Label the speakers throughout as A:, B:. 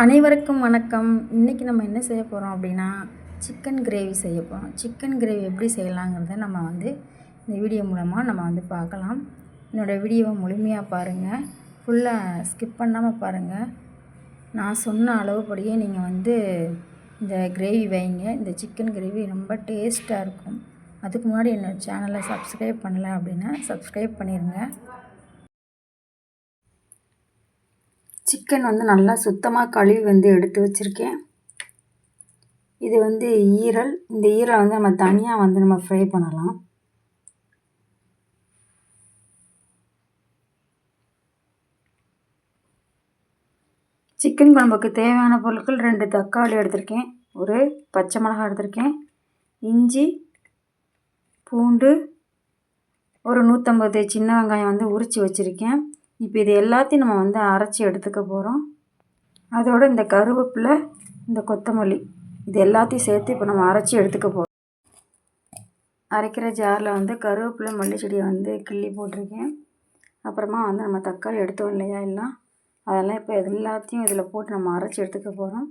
A: அனைவருக்கும் வணக்கம். இன்றைக்கி நம்ம என்ன செய்ய போகிறோம் அப்படின்னா சிக்கன் கிரேவி செய்ய போகிறோம் சிக்கன் கிரேவி எப்படி செய்யலாங்கிறத நம்ம வந்து இந்த வீடியோ மூலமாக நம்ம வந்து பார்க்கலாம். என்னோடய வீடியோவை முழுமையாக பாருங்கள் ஃபுல்லாக ஸ்கிப் பண்ணாமல் பாருங்கள் நான் சொன்ன அளவுப்படியே நீங்கள் வந்து இந்த கிரேவி வைங்க. இந்த சிக்கன் கிரேவி ரொம்ப டேஸ்ட்டாக இருக்கும். அதுக்கு முன்னாடி என்னோடய சேனலை சப்ஸ்கிரைப் பண்ணல அப்படின்னா சப்ஸ்கிரைப் பண்ணிடுங்க சிக்கன் வந்து நல்லா சுத்தமாக கழுவி வந்து எடுத்து வச்சுருக்கேன். இது வந்து ஈரல். இந்த ஈரலை வந்து நம்ம தனியாக வந்து நம்ம ஃப்ரை பண்ணலாம். சிக்கன் குழம்புக்கு தேவையான பொருட்கள் ரெண்டு தக்காளி எடுத்திருக்கேன். ஒரு பச்சை மிளகாய் எடுத்திருக்கேன். இஞ்சி பூண்டு ஒரு நூற்றம்பது சின்ன வெங்காயம் வந்து உரித்து வச்சுருக்கேன். இப்போ இது எல்லாத்தையும் நம்ம வந்து அரைச்சி எடுத்துக்க போகிறோம் அதோட இந்த கருவேப்பிலை இந்த கொத்தமல்லி இது எல்லாத்தையும் சேர்த்து இப்போ நம்ம அரைச்சி எடுத்துக்க போகிறோம் அரைக்கிற ஜாரில் வந்து கருவேப்பிலை மல்லி செடியை வந்து கிள்ளி போட்டிருக்கேன். அப்புறமா வந்து நம்ம தக்காளி எடுத்தோம் இல்லையா எல்லாம்? அதெல்லாம் இப்போ எல்லாத்தையும் இதில் போட்டு நம்ம அரைச்சி எடுத்துக்க போகிறோம்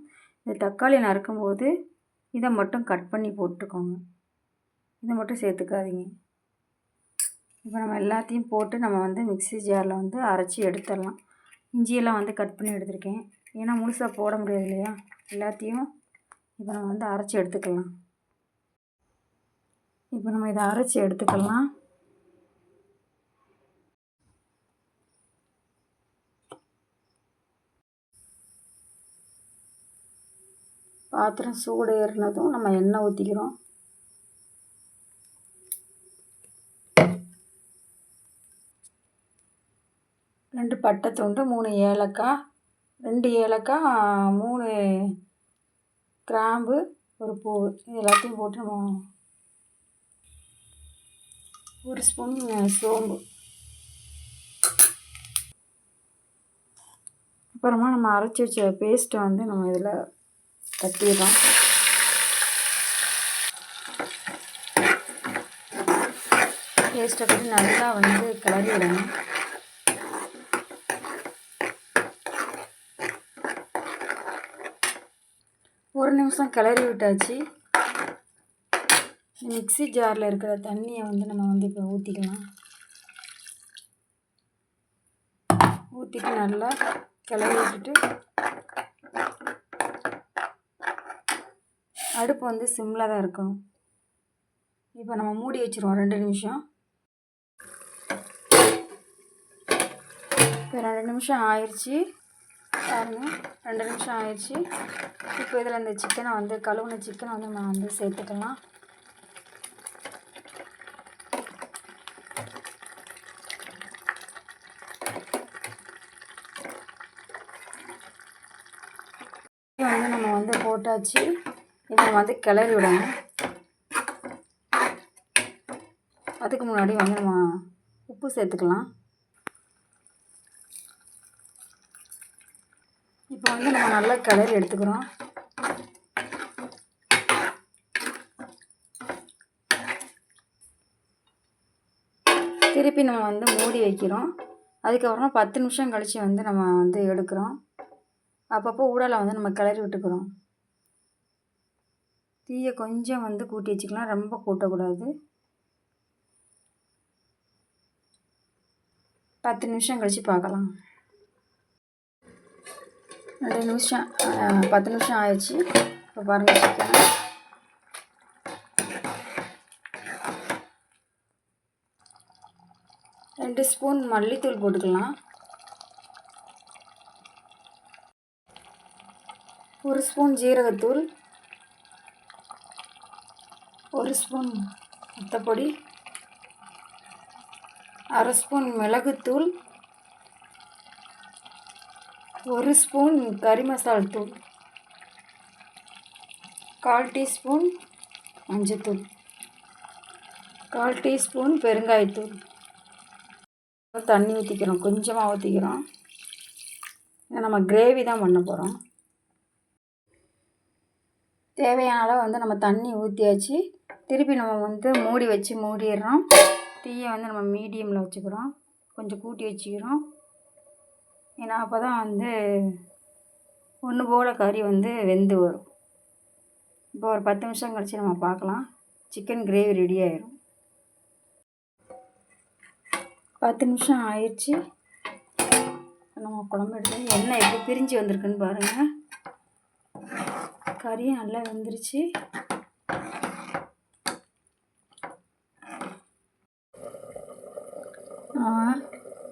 A: இந்த தக்காளி நறுக்கும்போது இதை மட்டும் கட் பண்ணி போட்டுக்கோங்க. இதை மட்டும் சேர்த்துக்காதீங்க. இப்போ நம்ம எல்லாத்தையும் போட்டு நம்ம வந்து மிக்ஸி ஜாரில் வந்து அரைச்சி எடுத்துடலாம். இஞ்சியெல்லாம் வந்து கட் பண்ணி எடுத்திருக்கேன். ஏன்னா முழுசாக போட முடியாது இல்லையா? எல்லாத்தையும் இப்போ நம்ம வந்து அரைச்சி எடுத்துக்கலாம். இப்போ நம்ம இதை அரைச்சி எடுத்துக்கலாம். பாத்திரம் சூடு ஏறினதும் நம்ம எண்ணெய் ஊற்றிக்கிறோம் ரெண்டு பட்டை துண்டு மூணு ஏலக்காய் ரெண்டு ஏலக்காய் மூணு கிராம்பு ஒரு பூ இது எல்லாத்தையும் போட்டு நம்ம ஒரு ஸ்பூன் சோம்பு. அப்புறமா நம்ம அரைச்சி வச்ச பேஸ்ட்டை வந்து நம்ம இதில் தட்டிடுறோம் பேஸ்ட்டை போட்டு நல்லா வந்து கிளறி விடணும் ஒரு நிமிஷம் கிளறி விட்டாச்சு. மிக்ஸி ஜாரில் இருக்கிற தண்ணியை வந்து நம்ம வந்து இப்போ ஊற்றிக்கலாம் ஊற்றிட்டு நல்லா கிளறி விட்டுட்டு அடுப்பு வந்து சிம்மில் தான் இருக்கும். இப்போ நம்ம மூடி வச்சுருவோம் ரெண்டு நிமிஷம். இப்போ ரெண்டு நிமிஷம் ஆயிடுச்சு பாருங்கள் ரெண்டு நிமிஷம் ஆயிடுச்சு. இப்போ இதில் இந்த சிக்கனை வந்து கழுவுன சிக்கனை வந்து நம்ம வந்து சேர்த்துக்கலாம். வந்து நம்ம வந்து போட்டாச்சு. இதை வந்து கிளறி விடணும். அதுக்கு முன்னாடி வந்து நம்ம உப்பு சேர்த்துக்கலாம். இப்போ வந்து நம்ம நல்லா கலர் எடுத்துக்கிறோம். திருப்பி நம்ம வந்து மூடி வைக்கிறோம். அதுக்கப்புறமா பத்து நிமிஷம் கழித்து வந்து நம்ம வந்து எடுக்கிறோம். அப்பப்போ ஊடலை வந்து நம்ம கிளறி விட்டுக்கிறோம். தீயை கொஞ்சம் வந்து கூட்டி வச்சுக்கலாம். ரொம்ப கூட்டக்கூடாது. பத்து நிமிஷம் கழித்து பார்க்கலாம். ரெண்டு நிமிஷம் பத்து நிமிஷம் ஆயிடுச்சு. இப்போ பாருங்கள் சிக்கன். ரெண்டு ஸ்பூன் மல்லித்தூள் போட்டுக்கலாம். ஒரு ஸ்பூன் ஜீரகத்தூள். ஒரு ஸ்பூன் முத்தப்பொடி. அரை ஸ்பூன் மிளகுத்தூள். ஒரு ஸ்பூன் கறி மசால் தூள். கால் டீஸ்பூன் மஞ்சத்தூள். கால் டீஸ்பூன் பெருங்காயத்தூள். தண்ணி ஊற்றிக்கிறோம் கொஞ்சமாக ஊற்றிக்கிறோம் நம்ம கிரேவி தான் பண்ண போகிறோம் தேவையான அளவு வந்து நம்ம தண்ணி ஊற்றியாச்சு திருப்பி நம்ம வந்து மூடி வச்சு மூடிடுறோம். தீயை வந்து நம்ம மீடியமில் வச்சுக்கிறோம். கொஞ்சம் கூட்டி வச்சுக்கிறோம். ஏன்னா அப்போ தான் வந்து ஒன்று போல் கறி வந்து வெந்து வரும். இப்போ ஒரு பத்து நிமிஷம் கழிச்சு நம்ம பார்க்கலாம். சிக்கன் கிரேவி ரெடி ஆயிரும். பத்து நிமிஷம் ஆயிடுச்சு. நம்ம குழம்பு எடுத்து எண்ணெய் எப்படி பிரிஞ்சு வந்திருக்குன்னு பாருங்கள் கறியும் நல்லா வெந்துருச்சு.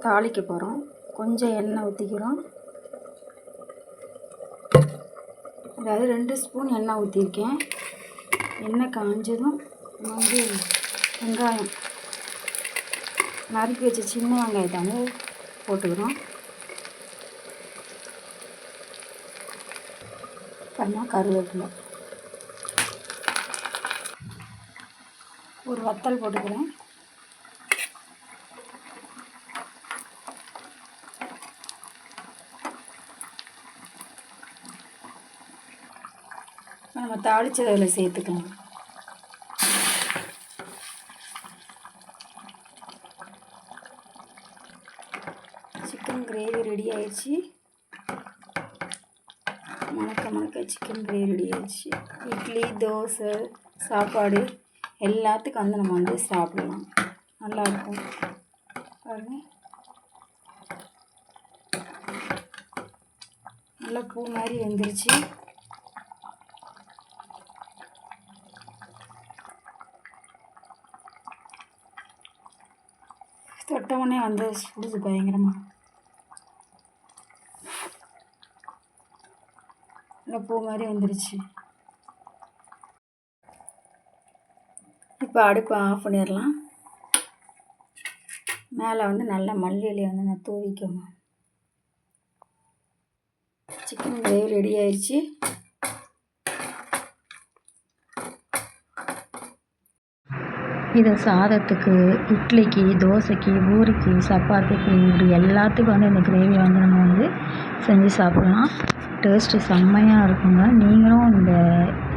A: தாளிக்க போகிறோம் கொஞ்சம் எண்ணெய் ஊற்றிக்கிறோம் அதாவது ரெண்டு ஸ்பூன் எண்ணெய் ஊற்றிருக்கேன் எண்ணெய் காஞ்சதும் வந்து வெங்காயம். நறுக்கி வச்ச சின்ன வெங்காயத்தை வந்து போட்டுக்கிறோம். அப்புறமா கருவேப்பிலை. ஒரு வத்தல் போட்டுக்கிறேன். தாளிச்சதில் தாளிச்சதை அதில் சேர்த்துக்கலாம் சிக்கன் கிரேவி ரெடி ஆயிடுச்சு. மணக்க மணக்க சிக்கன் கிரேவி ரெடி ஆயிடுச்சு. இட்லி தோசை சாப்பாடு எல்லாத்துக்கும் வந்து நம்ம வந்து சாப்பிடலாம். நல்லாயிருக்கும். பாருங்கள் நல்லா பூ மாதிரி வந்துருச்சு. தொட்டவுடனே வந்து சுடுது பயங்கரமாக இந்த பூ மாதிரி வந்துருச்சு. இப்போ அடுப்பை ஆஃப் பண்ணிடலாம். மேலே வந்து நல்லா மல்லியிலையை வந்து நான் தூவிக்கோங்க சிக்கன் கிரேவி ரெடி ஆயிடுச்சு.
B: இதை சாதத்துக்கு இட்லிக்கு தோசைக்கு பூரிக்கு சப்பாத்திக்கு இப்படி எல்லாத்துக்கும் வந்து இந்த கிரேவி வந்து நம்ம வந்து செஞ்சு சாப்பிட்லாம். டேஸ்ட்டு செம்மையாக இருக்குங்க. நீங்களும் இந்த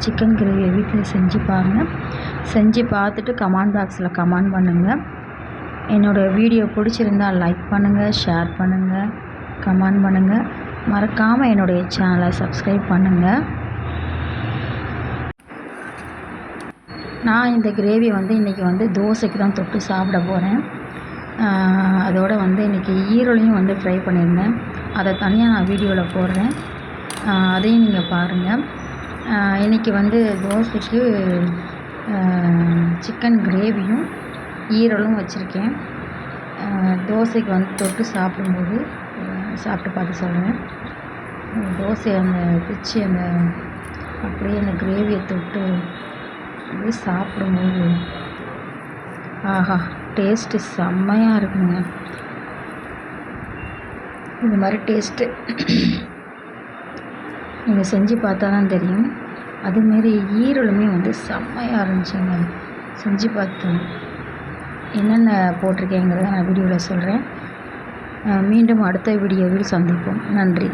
B: சிக்கன் கிரேவியை வீட்டில் செஞ்சு பாருங்கள் செஞ்சு பார்த்துட்டு கமெண்ட் பாக்ஸில் கமெண்ட் பண்ணுங்கள் என்னோடய வீடியோ பிடிச்சிருந்தால் லைக் பண்ணுங்கள் ஷேர் பண்ணுங்கள் கமெண்ட் பண்ணுங்கள் மறக்காமல் என்னுடைய சேனலை சப்ஸ்கிரைப் பண்ணுங்கள் நான் இந்த கிரேவி வந்து இன்றைக்கி வந்து தோசைக்கு தான் தொட்டு சாப்பிட போகிறேன் அதோடு வந்து இன்றைக்கி ஈரலையும் வந்து ஃப்ரை பண்ணியிருந்தேன். அதை தனியாக நான் வீடியோவில் போடுறேன். அதையும் நீங்கள் பாருங்கள் இன்றைக்கி வந்து தோசைக்கு சிக்கன் கிரேவியும் ஈரலும் வச்சுருக்கேன். தோசைக்கு வந்து தொட்டு சாப்பிடும்போது சாப்பிட்டு பார்த்து சொல்கிறேன் தோசை அந்த பிச்சு அந்த அப்படியே அந்த கிரேவியை தொட்டு அப்படியே சாப்பிடும்போது ஆஹா டேஸ்ட்டு செம்மையாக இருக்குங்க. இந்த மாதிரி டேஸ்ட்டு நீங்கள் செஞ்சு பார்த்தா தான் தெரியும் அதுமாரி ஈரலுமே வந்து செம்மையாக இருந்துச்சுங்க. செஞ்சு பார்த்தோம் என்னென்ன போட்டிருக்கேங்கிறத நான் வீடியோவில் சொல்கிறேன் மீண்டும் அடுத்த வீடியோவில் சந்திப்போம். நன்றி.